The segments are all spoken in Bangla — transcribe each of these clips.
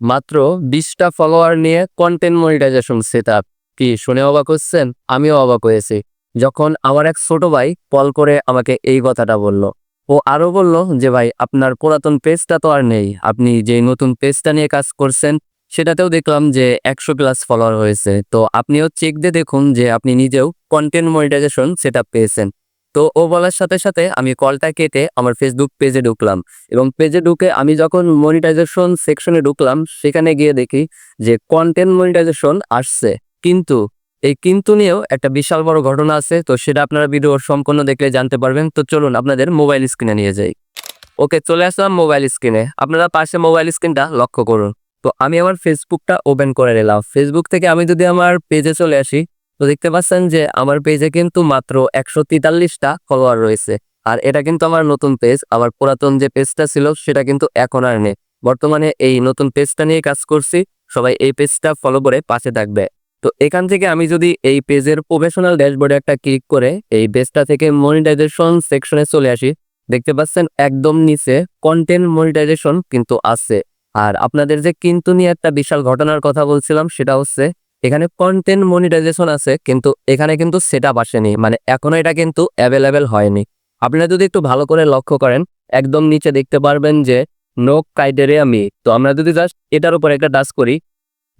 মাত্র বিশটা ফলোয়ার নিয়ে কন্টেন্ট মনিটাইজেশন সেট আপ কি, শুনে অবাক হচ্ছেন? আমিও অবাক হয়েছি। যখন আমার এক ছোট ভাই কল করে আমাকে এই কথাটা বলল। ও আরও বলল যে, ভাই, আপনার পুরাতন পেজটা তো আর নেই। আপনি যে নতুন পেজটা নিয়ে কাজ করছেন, সেটাতেও দেখলাম যে একশো প্লাস ফলোয়ার হয়েছে। তো আপনিও চেক দিয়ে দেখুন যে আপনি নিজেও কন্টেন্ট মনিটাইজেশন সেট পেয়েছেন। তো ও বলার সাথে সাথে আমি কলটা কেটে আমার ফেসবুক পেজে ঢুকলাম এবং পেজে ঢুকে আমি যখন মনিটাইজেশন সেকশনে ঢুকলাম, সেখানে গিয়ে দেখি যে কন্টেন্ট মনিটাইজেশন আসছে। কিন্তু এই কিন্তু নিয়েও একটা বিশাল বড় ঘটনা আছে, তো সেটা আপনারা ভিডিও সম্পূর্ণ দেখলে জানতে পারবেন। তো চলুন আপনাদের মোবাইল স্ক্রিনে নিয়ে যাই। ওকে, চলে আসলাম মোবাইল স্ক্রিনে আপনারা পাশে মোবাইল স্ক্রিনটা লক্ষ্য করুন। তো আমি আমার ফেসবুকটা ওপেন করে নিলাম। ফেসবুক থেকে আমি যদি আমার পেজে চলে আসি তো দেখতে পাচ্ছেন যে আমার পেজে কিন্তু মাত্র একশো তেতাল্লিশটা ফলোয়ার রয়েছে। আর এটা কিন্তু আমার নতুন পেজ আমার পুরাতন যে পেজটা ছিল সেটা কিন্তু এখন আর নেই। বর্তমানে এই নতুন পেজটা নিয়ে কাজ করছি, সবাই এই পেজটা ফলো করে পাশে থাকবে। তো এখান থেকে আমি যদি এই পেজের প্রফেশনাল ড্যাশবোর্ডে একটা ক্লিক করে এই পেজটা থেকে মনিটাইজেশন সেকশনে চলে আসি, দেখতে পাচ্ছেন একদম নিচে কন্টেন্ট মনিটাইজেশন কিন্তু আছে। আর আপনাদের যে কিন্তু নিয়ে একটা বিশাল ঘটনার কথা বলছিলাম সেটা হচ্ছে এখানে কন্টেন্ট মনিটাইজেশন আছে, কিন্তু এখানে কিন্তু সেট আপ আসেনি মানে এখনও এটা কিন্তু অ্যাভেলেবেল হয়নি। আপনারা যদি একটু ভালো করে লক্ষ্য করেন, একদম নিচে দেখতে পারবেন যে নো ক্রাইটেরিয়া মি তো আমরা যদি জাস্ট এটার উপর একটা ডাস করি,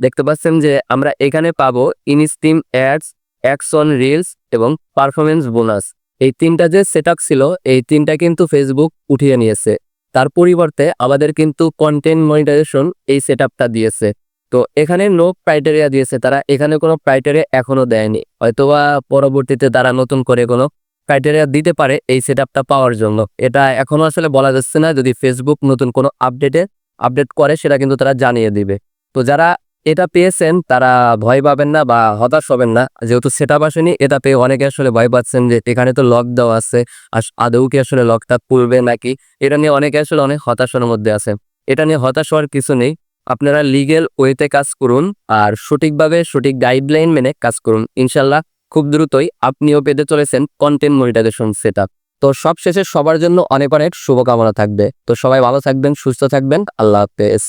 দেখতে পাচ্ছেন যে আমরা এখানে পাবো ইনস্টিম অ্যাডস অ্যাকশন রিলস এবং পারফরমেন্স বোনাস এই তিনটা যে সেট ছিল, এই তিনটা কিন্তু ফেসবুক উঠিয়ে নিয়েছে। তার পরিবর্তে আমাদের কিন্তু কন্টেন্ট মনিটাইজেশন এই সেট দিয়েছে। তো এখানে নো ক্রাইটেরিয়া দিয়েছে, তারা এখানে কোনো ক্রাইটেরিয়া এখনও দেয়নি। হয়তোবা পরবর্তীতে তারা নতুন করে কোনো ক্রাইটেরিয়া দিতে পারে এই সেট পাওয়ার জন্য। এটা এখনও আসলে বলা যাচ্ছে না, যদি ফেসবুক নতুন কোনো আপডেটে আপডেট করে, সেটা কিন্তু তারা জানিয়ে দিবে। তো যারা এটা পেয়েছেন, তারা ভয় পাবেন না বা হতাশ হবেন না। যেহেতু সেটা আসেনি, এটা পেয়ে অনেকে আসলে ভয় পাচ্ছেন যে এখানে তো লক দেওয়া আছে, আর আদৌ কি আসলে লকটা খুলবে নাকি? এটা নিয়ে অনেকে আসলে অনেক হতাশার মধ্যে আছে। এটা নিয়ে হতাশ হওয়ার কিছু নেই। আপনারা লিগেল ওয়েতে কাজ করুন আর সঠিকভাবে সঠিক গাইডলাইন মেনে কাজ করুন। ইনশাল্লাহ খুব দ্রুতই আপনিও পেতে চলেছেন কন্টেন্ট মনিটাইজেশন সেট তো সব শেষে সবার জন্য অনেক অনেক শুভকামনা থাকবে। তো সবাই ভালো থাকবেন, সুস্থ থাকবেন। আল্লাহ হাফেজ।